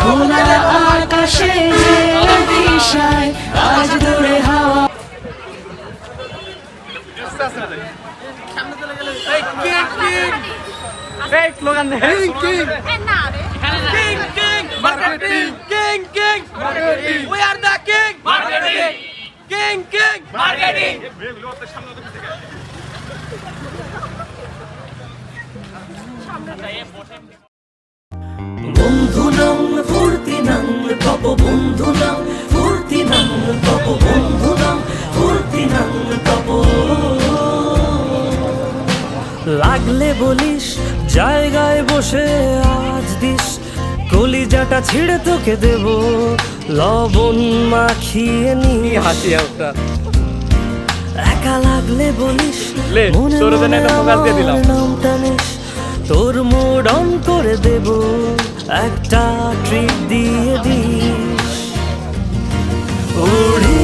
খোলা আকাশে দিশায় আজ দূরে হাওয়া King, king, marketing, king, king, marketing. We are the king, marketing. King, king, marketing. বন্ধু নাম ফুর্তি নাম কপ বন্ধু নাম লাগলে জায়গায় বসে আজ দিস। কলিজাটা ছিঁড়ে তোকে দেব লবণ মাখিয়ে নিয়ে হাসি একটা একা লাগলে বলিস মনে মনে। আমার নামটা নিস তোর মুড অন করে দেব একটা ট্রিট দিয়ে দিস। উড়ি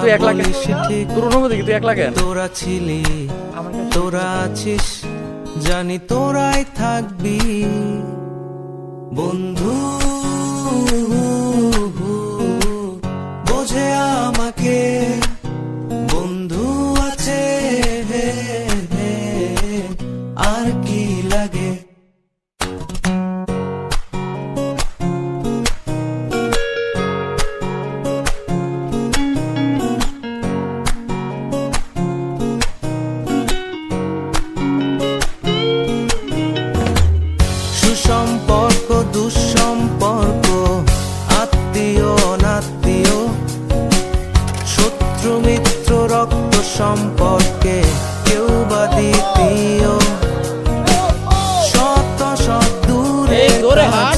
তুই এক লাখ তোর অনুমতি কি? তুই এক লাখ তোরা ছিলি তোরা আছিস জানি তোরাই থাকবি। বন্ধু বোঝে আমাকে বন্ধু আছে আর কি লাগে? দূরে এই, জোরে হাঁট।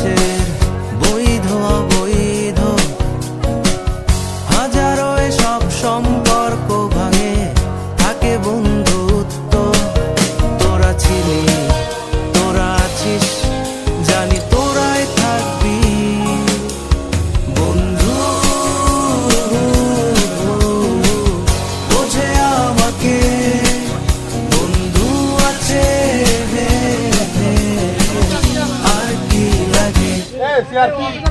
CRP,